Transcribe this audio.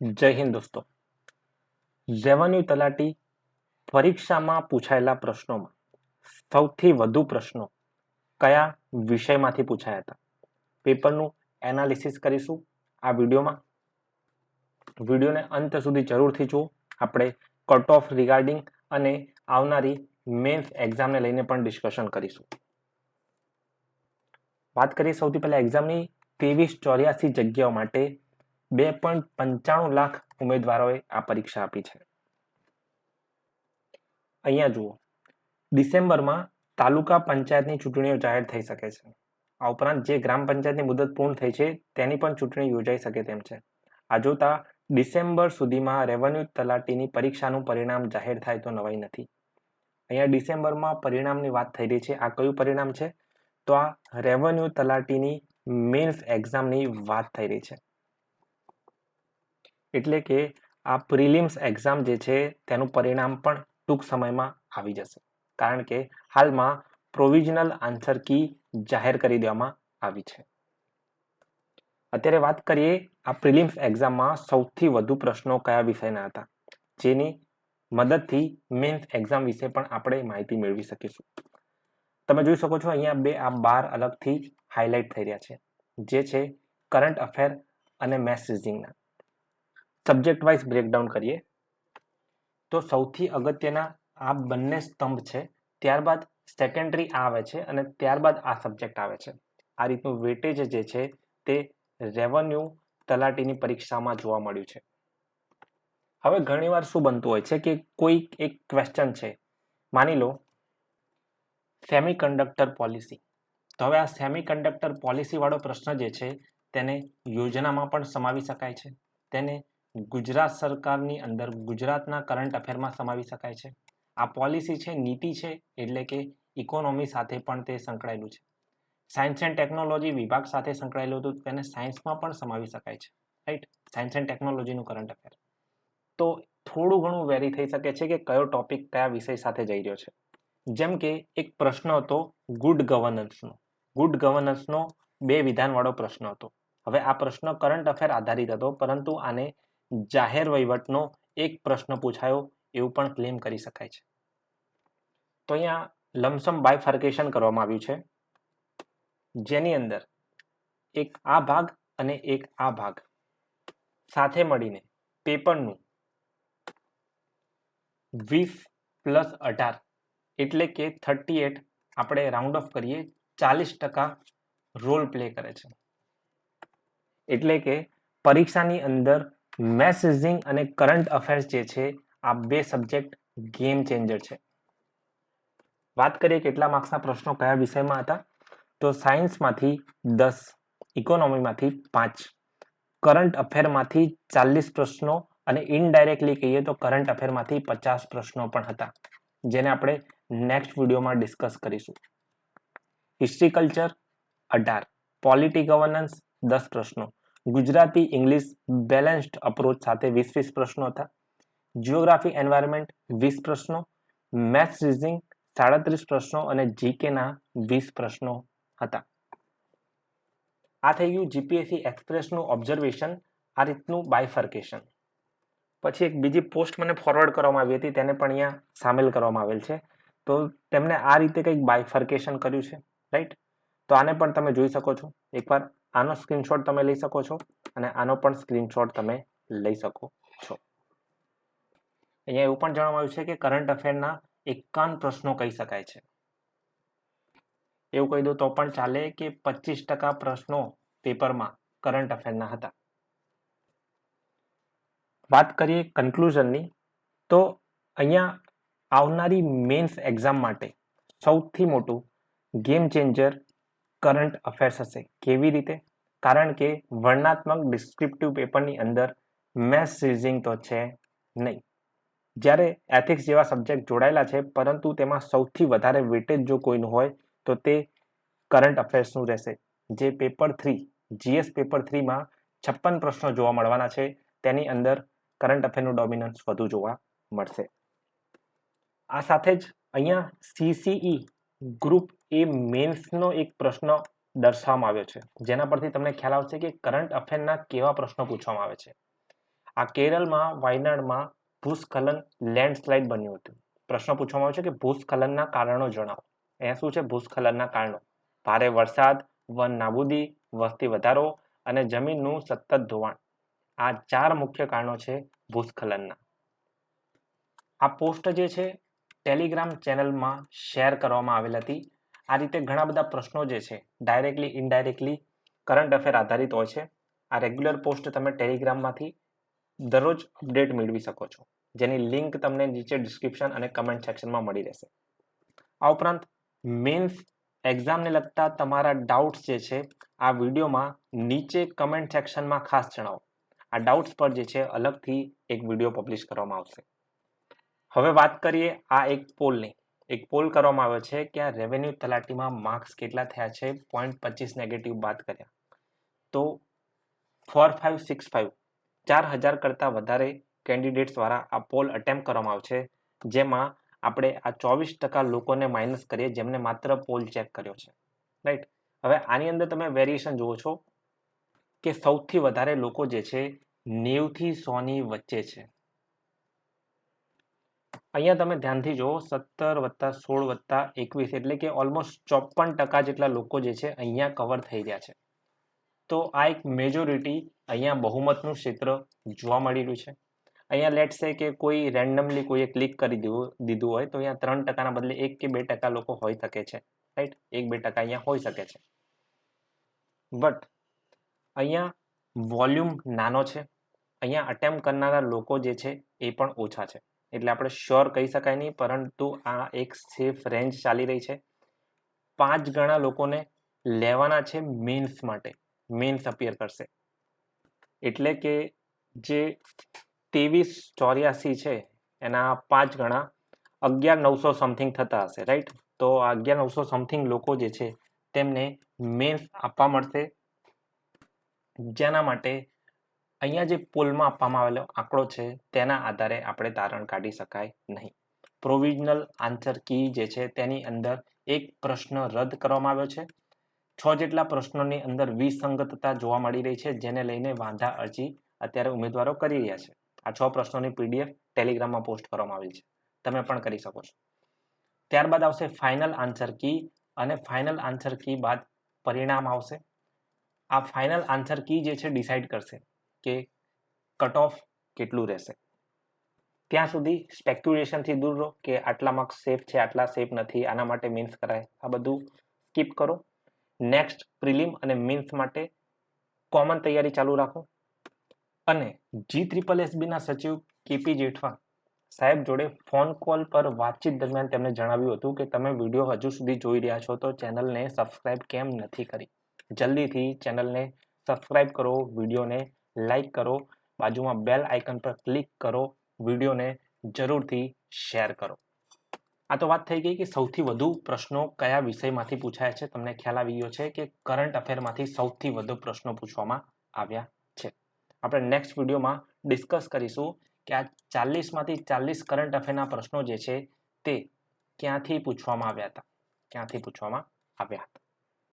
જય હિન્દ દોસ્તો. રેવન્યુ તલાટી પરીક્ષામાં પૂછાયેલા પ્રશ્નોમાં સૌથી વધુ પ્રશ્નો કયા વિષયમાંથી પૂછાયા હતા? પેપરનું એનાલિસિસ કરીશું આ વિડીયોમાં. વિડીયોને અંત સુધી જરૂરથી જુઓ. આપણે કટ ઓફ રિગાર્ડિંગ અને આવનારી મેન્સ એક્ઝામને લઈને પણ ડિસ્કશન કરીશું. વાત કરીએ સૌથી પહેલાં એક્ઝામની ત્રેવીસ ચોર્યાસી જગ્યાઓ માટે બે પોઈન્ટ પંચાણું લાખ ઉમેદવારોએ આ પરીક્ષા આપી છે. અહીંયા જુઓ. ડિસેમ્બરમાં તાલુકા પંચાયતની ચૂંટણીઓ જાહેર થઈ શકે છે. આ ઉપરાંત જે ગ્રામ પંચાયતની મુદત પૂર્ણ થઈ છે, તેની પણ ચૂંટણી યોજાઈ શકે તેમ છે. આ જોતા ડિસેમ્બર સુધીમાં રેવન્યુ તલાટીની પરીક્ષાનું પરિણામ જાહેર થાય તો નવાઈ નથી. અહીંયા ડિસેમ્બરમાં પરિણામની વાત થઈ રહી છે. આ કયું પરિણામ છે? તો આ રેવન્યુ તલાટીની મેન્સ એક્ઝામની વાત થઈ રહી છે. એટલે કે આ પ્રિલિમ્સ એક્ઝામ જે છે, તેનું પરિણામ પણ ટૂંક સમયમાં આવી જશે. કારણ કે હાલમાં પ્રોવિઝનલ આન્સર કી જાહેર કરી દેવામાં આવી છે. અત્યારે વાત કરીએ, આ પ્રિલિમ્સ એક્ઝામમાં સૌથી વધુ પ્રશ્નો કયા વિષયના હતા? જેની મદદથી મેન્સ એક્ઝામ વિશે પણ આપણે માહિતી મેળવી શકીશું. તમે જોઈ શકો છો, અહીંયા બે, આ બાર અલગથી હાઇલાઇટ થઈ રહ્યા છે. જે છે કરંટ અફેર અને રિઝનિંગના સબ્જેક્ટ વાઇઝ બ્રેકડાઉન કરીએ. તો સૌથી અગત્યના આ બંને સ્તંભ છે, ત્યારબાદ સેકન્ડરી આવે છે અને ત્યારબાદ આ સબ્જેક્ટ આવે છે. આ રીતનું વેટેજ જે છે તે રેવન્યુ તલાટીની પરીક્ષામાં જોવા મળ્યું છે. હવે ઘણીવાર શું બનતું હોય છે કે કોઈ એક ક્વેશ્ચન છે, માની લો સેમી કન્ડક્ટર પોલિસી તો હવે આ સેમી કન્ડક્ટર પોલિસીવાળો પ્રશ્ન જે છે, તેને યોજનામાં પણ સમાવી શકાય છે. તેને ગુજરાત સરકારની અંદર ગુજરાતના કરંટ અફેરમાં સમાવી શકાય છે. આ પોલિસી છે, નીતિ છે, એટલે કે ઇકોનોમી સાથે પણ તે સંકળાયેલું છે. સાયન્સ એન્ડ ટેકનોલોજી વિભાગ સાથે સંકળાયેલું હતું, તેને સાયન્સમાં પણ સમાવી શકાય છે. રાઈટ સાયન્સ એન્ડ ટેકનોલોજીનું કરંટ અફેર તો થોડું ઘણું વેરી થઈ શકે છે કે કયો ટોપિક કયા વિષય સાથે જઈ રહ્યો છે. જેમ કે એક પ્રશ્ન હતો ગુડ ગવર્નન્સનો ગુડ ગવર્નન્સનો બે વિધાનવાળો પ્રશ્ન હતો. હવે આ પ્રશ્ન કરંટ અફેર આધારિત હતો, પરંતુ આને જાહેર વહીવટનો એક પ્રશ્ન પૂછાયો એવું પણ ક્લેમ કરી શકાય છે. તો અહીંયા લમસમ બાયફર્કેશન કરવામાં આવ્યું છે. જેની અંદર એક આ ભાગ અને એક આ ભાગ સાથે મળીને પેપરનું વીસ પ્લસ અઢાર એટલે કે થર્ટી એટ આપણે રાઉન્ડ ઓફ કરીએ, ચાલીસ ટકા રોલ પ્લે કરે છે. એટલે કે પરીક્ષાની અંદર રિઝનિંગ અને કરંટ અફેર્સ જે છે, આ બે સબ્જેક્ટ ગેમ ચેન્જર છે. વાત કરીએ કેટલા માર્ક્સના પ્રશ્નો કયા વિષયમાં હતા? તો સાયન્સમાંથી દસ, ઇકોનોમીમાંથી પાંચ. કરંટ અફેરમાંથી ચાલીસ પ્રશ્નો અને ઇનડાયરેક્ટલી કહીએ તો કરંટ અફેરમાંથી પચાસ પ્રશ્નો પણ હતા, જેને આપણે નેક્સ્ટ વિડીયોમાં ડિસ્કસ કરીશું. હિસ્ટ્રી કલ્ચર અઢાર. પોલિટી ગવર્નન્સ દસ પ્રશ્નો. ગુજરાતી ઇંગ્લિશ બેલેન્સ્ડ અપ્રોચ સાથે વીસ વીસ પ્રશ્નો હતા. જિયોગ્રાફી એન્વાયરમેન્ટ વીસ પ્રશ્નો મેથ્સ રિઝનિંગ સાડત્રીસ પ્રશ્નો અને જીકેના વીસ પ્રશ્નો હતા. આ થઈ ગયું જીપીએસસી એક્સપ્રેસનું ઓબ્ઝર્વેશન આ રીતનું બાયફર્કેશન પછી એક બીજી પોસ્ટ મને ફોરવર્ડ કરવામાં આવી હતી, તેને પણ અહીંયા સામેલ કરવામાં આવેલ છે. તો તેમણે આ રીતે કંઈક બાયફર્કેશન કર્યું છે રાઈટ તો આને પણ તમે જોઈ શકો છો. એકવાર આનો સ્ક્રીનશોટ તમે લઈ શકો છો અને આનો પણ સ્ક્રીનશોટ તમે લઈ શકો છો. અહીંયા એવું પણ જણાવવામાં આવ્યું છે કે કરંટ અફેરના એકાવન પ્રશ્નો કહી શકાય છે. એવું કહી દો તો પણ ચાલે કે પચીસ ટકા પ્રશ્નો પેપરમાં કરંટ અફેરના હતા. વાત કરીએ કન્ક્લુઝનની તો અહીંયા આવનારી મેન્સ એક્ઝામ માટે સૌથી મોટું ગેમ ચેન્જર કરંટ અફેર્સ હશે. કેવી રીતે? કારણ કે વર્ણાત્મક ડિસ્ક્રિપ્ટિવ પેપરની અંદર મેથ્સ રિઝનિંગ તો છે નહીં. જ્યારે એથિક્સ જેવા સબ્જેક્ટ જોડાયેલા છે, પરંતુ તેમાં સૌથી વધારે વેટેજ જો કોઈનું હોય, તો તે કરંટ અફેર્સનું રહેશે. જે પેપર થ્રી જીએસ પેપર થ્રીમાં છપ્પન પ્રશ્નો જોવા મળવાના છે. તેની અંદર કરંટ અફેરનું ડોમિનન્સ વધુ જોવા મળશે. આ સાથે જ અહીંયા સીસીઈ ગ્રુપ એ મેન્સનો એક પ્રશ્ન દર્શાવવામાં આવ્યો છે. જેના પરથી તમને ખ્યાલ આવશે કે કરંટ અફેરના કેવા પ્રશ્નો પૂછવામાં આવે છે. આ કેરળમાં, વાયનાડમાં ભૂસ્ખલન લેન્ડસ્લાઇડ બન્યું હતું. પ્રશ્ન પૂછવામાં આવ્યો છે કે ભૂસ્ખલનના કારણો જણાવો. અહીંયા શું છે? ભૂસ્ખલનના કારણો. ભારે વરસાદ, વન નાબૂદી, વસ્તી વધારો અને જમીનનું સતત ધોવાણ. આ ચાર મુખ્ય કારણો છે ભૂસ્ખલનના. આ પોસ્ટ જે છે ટેલિગ્રામ ચેનલમાં શેર કરવામાં આવેલ હતી. આ રીતે ઘણા બધા પ્રશ્નો જે છે ડાયરેક્ટલી ઇનડાયરેક્ટલી કરંટ અફેર આધારિત હોય છે. આ રેગ્યુલર પોસ્ટ તમે ટેલિગ્રામમાંથી દરરોજ અપડેટ મેળવી શકો છો. જેની લિંક તમને નીચે ડિસ્ક્રિપ્શન અને કમેન્ટ સેક્શનમાં મળી રહેશે. આ ઉપરાંત મેન્સ એક્ઝામને લગતા તમારા ડાઉટ્સ જે છે, આ વિડીયોમાં નીચે કમેન્ટ સેક્શનમાં ખાસ જણાવો. આ ડાઉટ્સ પર જે છે, અલગથી એક વીડિયો પબ્લિશ કરવામાં આવશે. હવે વાત કરીએ આ એક પોલની. એક પોલ કરવામાં આવ્યો છે કે આ રેવન્યુ તલાટીમાં માર્ક્સ કેટલા થયા છે? પોઈન્ટ પચીસ નેગેટિવ બાદ કર્યા તો ફોર ફાઇવ સિક્સ ફાઇવ ચાર હજાર કરતાં વધારે કેન્ડિડેટ્સ દ્વારા આ પોલ અટેમ્પ કરવામાં આવશે જેમાં આપણે આ ચોવીસ ટકા લોકોને માઇનસ કરીએ, જેમને માત્ર પોલ ચેક કર્યો છે. રાઈટ હવે આની અંદર તમે વેરિએશન જુઓ છો કે સૌથી વધારે લોકો જે છે નેવથી સોની વચ્ચે છે. અહીંયા તમે ધ્યાનથી જુઓ, સત્તર વત્તા સોળ વત્તા એકવીસ એટલે કે ઓલમોસ્ટ ચોપન ટકા જેટલા લોકો જે છે અહીંયા કવર થઈ રહ્યા છે. તો આ એક મેજોરિટી અહીંયા બહુમતનું ક્ષેત્ર જોવા મળી રહ્યું છે. અહીંયા લેટ છે કે કોઈ રેન્ડમલી કોઈએ ક્લિક કરી દીધું હોય તો અહીંયા ત્રણ ટકાના બદલે એક કે બે ટકા લોકો હોઈ શકે છે. રાઈટ એક બે ટકા અહીંયા હોઈ શકે છે. બટ અહીંયા વોલ્યુમ નાનો છે. અહીંયા અટેમ્પ કરનારા લોકો જે છે એ પણ ઓછા છે. એટલે આપણે શ્યોર કહી શકાય નહીં, પરંતુ આ એક સેફ રેન્જ ચાલી રહી છે. પાંચ ગણા લોકોને લેવાના છે મેન્સ માટે. મેન્સ અપિયર કરશે. એટલે કે જે ત્રેવીસ ચોર્યાસી છે, એના પાંચ ગણા અગિયાર નવસો સમથિંગ થતા હશે રાઈટ તો અગિયાર નવસો સમથિંગ લોકો જે છે, તેમને મેન્સ આપવા મળશે. જેના માટે અહીંયા જે પોલમાં આપવામાં આવેલો આંકડો છે, તેના આધારે આપણે તારણ કાઢી શકાય નહીં. પ્રોવિઝનલ આન્સર કી જે છે, તેની અંદર એક પ્રશ્ન રદ કરવામાં આવ્યો છે. છ જેટલા પ્રશ્નોની અંદર વિસંગતતા જોવા મળી રહી છે, જેને લઈને વાંધા અરજી અત્યારે ઉમેદવારો કરી રહ્યા છે. આ છ પ્રશ્નોની પીડીએફ ટેલિગ્રામમાં પોસ્ટ કરવામાં આવી છે. તમે પણ કરી શકો છો. ત્યારબાદ આવશે ફાઇનલ આન્સર કી અને ફાઇનલ આન્સર કી બાદ પરિણામ આવશે. આ ફાઇનલ આન્સર કી જે છે, ડિસાઇડ કરશે. કે કટ ઓફ કેટલું રહેશે? ત્યાં સુધી સ્પેક્યુલેશનથી દૂર રહો કે આટલા માર્ક્સ સેફ છે, આટલા સેફ નથી, આના માટે મીન્સ કરાય. આ બધું સ્કીપ કરો. નેક્સ્ટ પ્રિલિમ અને મીન્સ માટે કોમન તૈયારી ચાલુ રાખો. અને જી ત્રિપલ એસબીના સચિવ કેપી જેઠવા સાહેબ જોડે ફોન કોલ પર વાતચીત દરમિયાન તેમણે જણાવ્યું હતું કે તમે વીડિયો હજુ સુધી જોઈ રહ્યા છો તો ચેનલને સબસ્ક્રાઇબ કેમ નથી કરી? જલ્દીથી ચેનલને સબસ્ક્રાઇબ કરો વિડીયોને લાઈક કરો, બાજુમાં બેલ આઇકન પર ક્લિક કરો, વિડીયોને જરૂરથી શેર કરો. આ તો વાત થઈ ગઈ કે સૌથી વધુ પ્રશ્નો કયા વિષયમાંથી પૂછાય છે? તમને ખ્યાલ આવી ગયો છે કે કરંટ અફેરમાંથી સૌથી વધુ પ્રશ્નો પૂછવામાં આવ્યા છે. આપણે નેક્સ્ટ વિડીયોમાં ડિસ્કસ કરીશું કે આ ચાલીસમાંથી ચાલીસ કરંટ અફેરના પ્રશ્નો જે છે તે ક્યાંથી પૂછવામાં આવ્યા હતા? ક્યાંથી પૂછવામાં આવ્યા હતા?